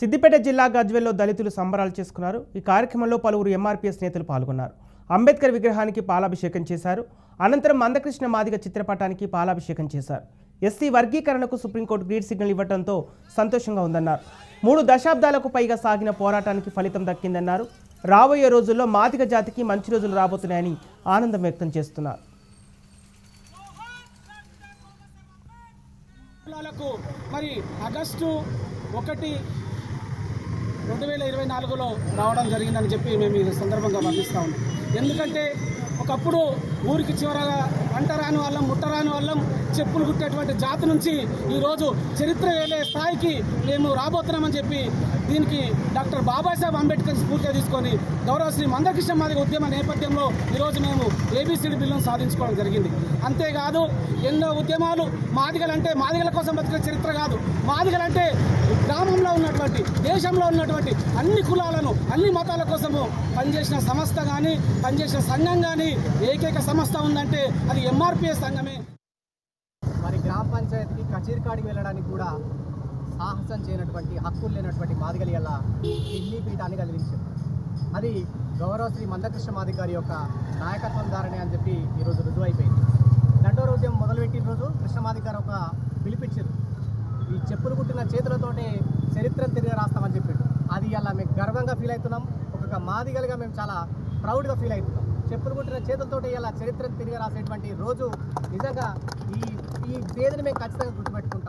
సిద్దిపేట జిల్లా గజ్వెల్లో దళితులు సంబరాలు చేసుకున్నారు. ఈ కార్యక్రమంలో పలువురు ఎంఆర్పీఎస్ నేతలు పాల్గొన్నారు. అంబేద్కర్ విగ్రహానికి పాలాభిషేకం చేశారు. అనంతరం మందకృష్ణ మాదిగ చిత్రపటానికి పాలాభిషేకం చేశారు. ఎస్సీ వర్గీకరణకు సుప్రీంకోర్టు గ్రీడ్ సిగ్నల్ ఇవ్వడంతో సంతోషంగా ఉందన్నారు. మూడు దశాబ్దాలకు పైగా సాగిన పోరాటానికి ఫలితం దక్కిందన్నారు. రాబోయే రోజుల్లో మాదిగ జాతికి మంచి రోజులు రాబోతున్నాయని ఆనందం వ్యక్తం చేస్తున్నారు. మరి ఆగస్టు ఒకటి రెండు వేల ఇరవై నాలుగులో రావడం జరిగిందని చెప్పి మేము ఈ సందర్భంగా వర్ణిస్తా ఉన్నాం. ఎందుకంటే ఒకప్పుడు ఊరికి చివరగా వంట రాని వాళ్ళం ముట్ట రాని వాళ్ళం చెప్పులు కుట్టేటువంటి జాతి నుంచి ఈరోజు చరిత్ర వేలే స్థాయికి మేము రాబోతున్నామని చెప్పి దీనికి డాక్టర్ బాబాసాహెబ్ అంబేద్కర్ స్ఫూర్తిగా తీసుకొని గౌరవ శ్రీ మందకృష్ణ మాదిగ ఉద్యమ నేపథ్యంలో ఈరోజు మేము ఏబీసీడీ బిల్లును సాధించుకోవడం జరిగింది. అంతేకాదు ఎన్నో ఉద్యమాలు మాదిగలంటే మాదిగల కోసం బతికే చరిత్ర కాదు. మాదిగలంటే గ్రామంలో ఉన్నటువంటి దేశంలో ఉన్నటువంటి అన్ని కులాలను అన్ని మతాల కోసము పనిచేసిన సంస్థ కానీ పనిచేసిన సంఘం కానీ ఏకైక సంస్థ ఉందంటే అది ఎంఆర్పిఎస్ సంఘమే. మరి గ్రామ పంచాయతీకి కచేరికాడికి వెళ్ళడానికి కూడా సాహసం చేయనటువంటి హక్కులు లేనటువంటి మాదిగలి వల్ల ఢిల్లీ పీఠాన్ని కలిగించారు. అది గౌరవ శ్రీ మందకృష్ణ మాది యొక్క నాయకత్వం ధారణే అని చెప్పి ఈరోజు రుజువు అయిపోయింది దండోర ఉద్యమం మొదలుపెట్టిన రోజు కృష్ణమాది గారు ఒక పిలిపించారు ఈ చెప్పులు కుట్టిన చేతులతోనే చరిత్రను తిరిగి రాస్తామని చెప్పాడు. అది అలా మేము గర్వంగా ఫీల్ అవుతున్నాం. ఒక మాదిగలుగా మేము చాలా ప్రౌడ్గా ఫీల్ అవుతున్నాం. చెప్పులు కుట్టిన చేతులతోటి ఇలా చరిత్రను తిరిగి రాసేటువంటి రోజు. నిజంగా ఈ ఈ తేదీని మేము ఖచ్చితంగా గుర్తుపెట్టుకుంటాం